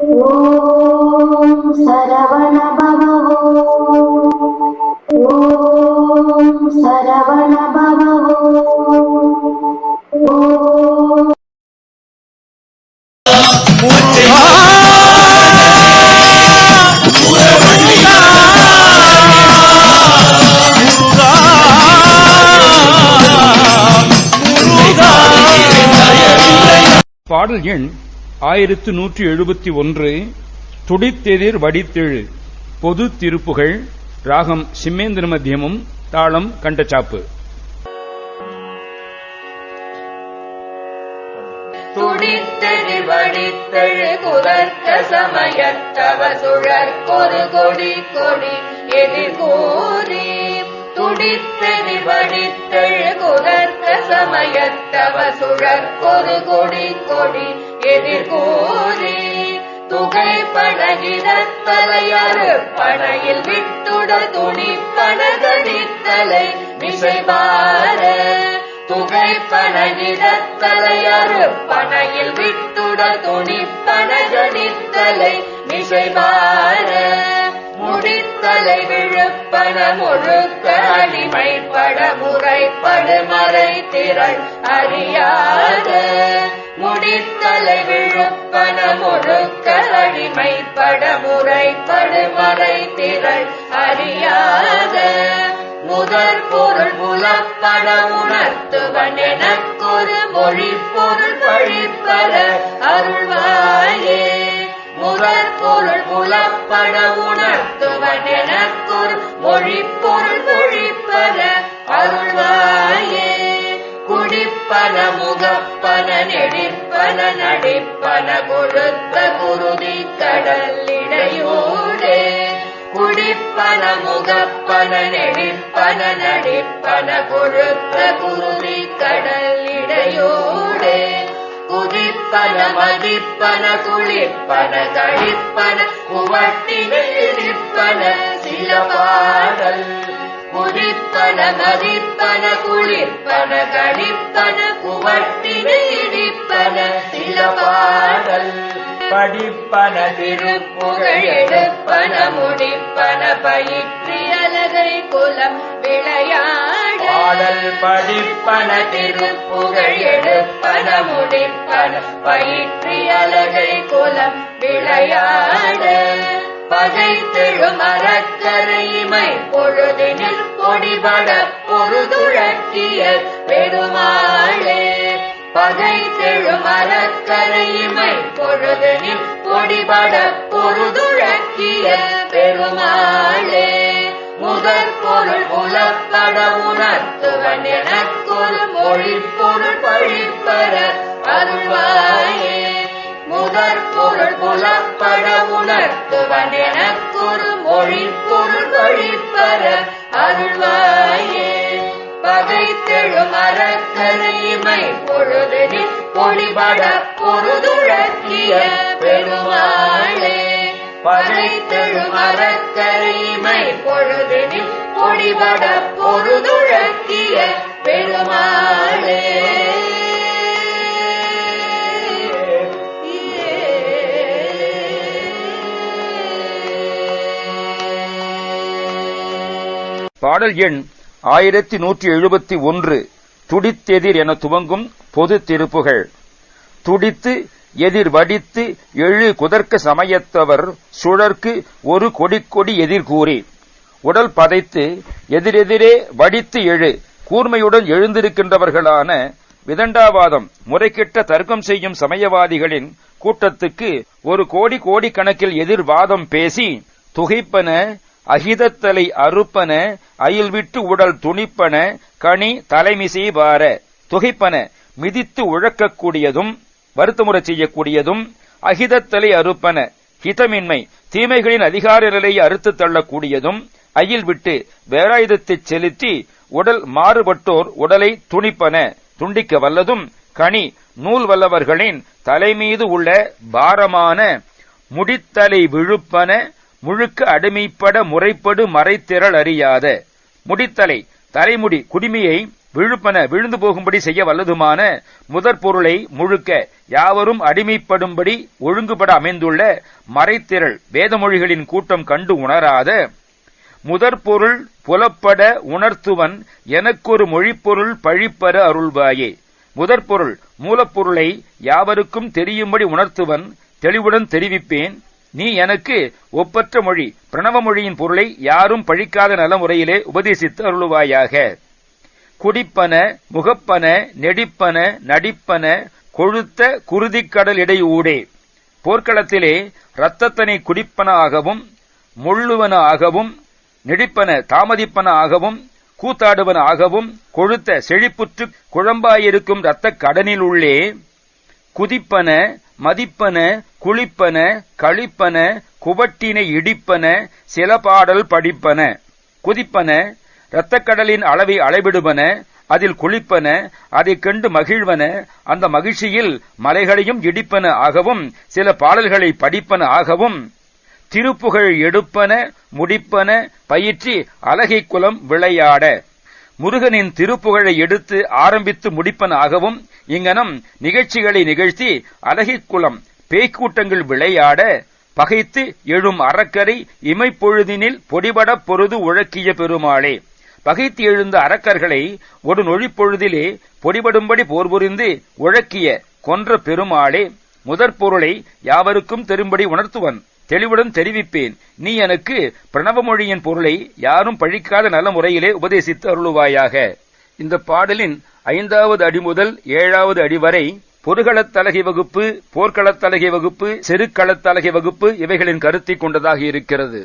ॐ सरवण பாடல் எண் ஆயிரத்து நூற்றி எழுபத்தி ஒன்று துடித்தெதிர் வடித்தெழு பொது திருப்புகள் ராகம் சிம்மேந்திர மத்தியமும் தாளம் கண்டச்சாப்பு. துடித்தெழி வடித்தெழு குதர்க்க சமயத்தவ சுழற்கொரு கொடி கொடி எதிர்கோரி துடித்தெழி வடித்தெழு சமயத்தவ சுழற்கொரு கொடி கொடி எதிர்கூறி துகை படகிடத்தலையறு படையில் விட்டுட துணி படகடித்தலை மிசைவார துகை பணகிடத்தலையறு பனையில் விட்டுட துணி பனகடித்தலை மிசைவார முடித்தலை விழுப்பன முழுக்க அடிமைப்பட முற படுமறை திரள் அறியாத முடித்தலை விழுப்பன முழுக்க அடிமை படமுறை படுமறை திரள் அறியாத முதற் பொருள் புலப்பட உணர்த்துவன் எனக்கொரு மொழி பொருள் பழிப்பர அருள்வாயே. முதற் பொருள் புலப்பட உணர்த்துவன் எனக்கொரு மொழி பல முகப்பல நெடிப்பன நடிப்பல கொழுத்த குருதி கடல் இடையூடே குடிப்பன முகப்பன நெடிப்பன நடிப்பன கொழுத்த குருதி கடல் இடையோடே குதிப்பன மதிப்பன குளிப்பன கழிப்பன உவட்டினை இடிப்பன சில பாடல் குதிப்பன மதிப்பன குளிப்பன கழிப்பன படிப்பன திருப்புகழ் எடுப்பன முடிப்பன பயிற்றி அலகை குலம் விளையாட. பாடல் படிப்பன திருப்புகழ் எடுப்பன முடிப்பன பயிற்றி அலகை குலம் விளையாட பகைத்தெழு மரக்கரைமை பொழுதினில் பொடிபட பொருதுழக்கிய பெருமாளே பகை தெழு மரக்கரைமை பொழுதனில் பொடிபட பொருதுழக்கிய பெருமாளே. முதற் பொருள் புலப்பட உணர்த்துவன் எனக்கொரு மொழி பொருள் பழிப்பர அருள்வாயே. முதற் பொருள் புலப்பட உணர்த்துவன் எனக்கொரு மொழி பொருள் பழிப்பர அருள்வாயே. பகைத்தெழு மரக்கரைமை பொழுதனில் பொடிபட பொருதுழக்கிய பெருமாளே. பகைத்தெழு மரக்கரைமை பொழுதனில் பொடிபட பொருதுழக்கிய பெருமாளே. பாடல் எண் ஆயிரத்தி நூற்றி எழுபத்தி ஒன்று துடித்தெதிர் என துவங்கும் பொது திருப்புகழ் துடித்து எதிர் வடித்து எழு குதர்க்க சமயத்தவர் சுழற்கு ஒரு கொடி கொடி எதிர்கூறி உடல் பதைத்து எதிரெதிரே வடித்து எழு கூர்மையுடன் எழுந்திருக்கின்றவர்களான விதண்டாவாதம் முறைகெட்ட தர்க்கம் செய்யும் சமயவாதிகளின் கூட்டத்துக்கு ஒரு கோடி கோடி கணக்கில் எதிர்வாதம் பேசி துகைப்பன அகிதத்தலை அறுப்பன அயில் விட்டு உடல் துணிப்பன கனி தலைமிசை வார துகைப்பன மிதித்து உழக்கக்கூடியதும் வருத்தமுறச் செய்யக்கூடியதும் அகிதத்தலை அறுப்பன ஹிதமின்மை தீமைகளின் அதிகார நிலையை அறுத்து தள்ளக்கூடியதும் அயில் விட்டு வேலாயுதத்தைச் செலுத்தி உடல் மாறுபட்டோர் உடலை துணிப்பன துண்டிக்க வல்லதும் கனி நூல் வல்லவர்களின் தலைமீது உள்ள பாரமான முடித்தலை விழுப்பன முழுக்க அடிமைப்பட முறைப்படு மறைத்திரள் அறியாத. முடித்தலை தலைமுடி குடிமையை விழுப்பன விழுந்து போகும்படி செய்ய வல்லதுமான முதற் பொருளை முழுக்க யாவரும் அடிமைப்படும்படி ஒழுங்குபட அமைந்துள்ள மறைத்திரள் வேதமொழிகளின் கூட்டம் கண்டு உணராத. முதற் பொருள் புலப்பட உணர்த்துவன் எனக்கொரு மொழிப்பொருள் பழிப்பர அருள்வாயே. முதற் பொருள் மூலப்பொருளை யாவருக்கும் தெரியும்படி உணர்த்துவன் தெளிவுடன் தெரிவிப்பேன். நீ எனக்கு ஒப்பற்ற மொழி பிரணவ மொழியின் பொருளை யாரும் பழிக்காத நல முறையிலே உபதேசித்து அருளுவாயாக. குடிப்பன முகப்பன நெடிப்பன நடிப்பன கொழுத்த குருதிக்கடல் இடையூடே போர்க்களத்திலே இரத்தத்தனை குடிப்பனாகவும் முள்ளுவன ஆகவும் நெடிப்பன தாமதிப்பன ஆகவும் கூத்தாடுவன ஆகவும் கொழுத்த செழிப்புற்று குழம்பாயிருக்கும் இரத்தக் கடனிலுள்ளே குதிப்பன மதிப்பன குளிப்பன களிப்பன குவட்டினை இடிப்பன சில பாடல் படிப்பன குதிப்பன இரத்தக்கடலின் அளவை அளவிடுவன அதில் குளிப்பன அதைக் கண்டு மகிழ்வன அந்த மகிழ்ச்சியில் மலைகளையும் இடிப்பன ஆகவும் சில பாடல்களை படிப்பன ஆகவும் திருப்புகழ் எடுப்பன முடிப்பன பயிற்சி அழகை குலம் விளையாட முருகனின் திருப்புகழை எடுத்து ஆரம்பித்து முடிப்பனாகவும் இங்கனம் நிகழ்ச்சிகளை நிகழ்த்தி அழகிக்குளம் பேய்க்கூட்டங்கள் விளையாட பகைத்து எழும் அறக்கரை இமைப்பொழுதினில் பொடிபடப் பொருது உழக்கிய பெருமாளே. பகைத்து எழுந்த அரக்கர்களை ஒரு நொழிப்பொழுதிலே பொடிபடும்படி போர் புரிந்து உழக்கிய கொன்ற பெருமாளே முதற் பொருளை யாவருக்கும் தெரியும்படி உணர்த்துவன். தெளிவுடன் தெரிவிப்பேன். நீ எனக்கு பிரணவ மொழியின் பொருளை யாரும் பழிக்காத நல்ல முறையிலே உபதேசித்து அருளுவாயாக. இந்த பாடலின் ஐந்தாவது அடி முதல் ஏழாவது அடி வரை பொருகளத்தலகை வகுப்பு போர்க்களத்தலகை வகுப்பு செருக்களத்தலகை வகுப்பு இவைகளின் கருத்தை கொண்டதாக இருக்கிறது.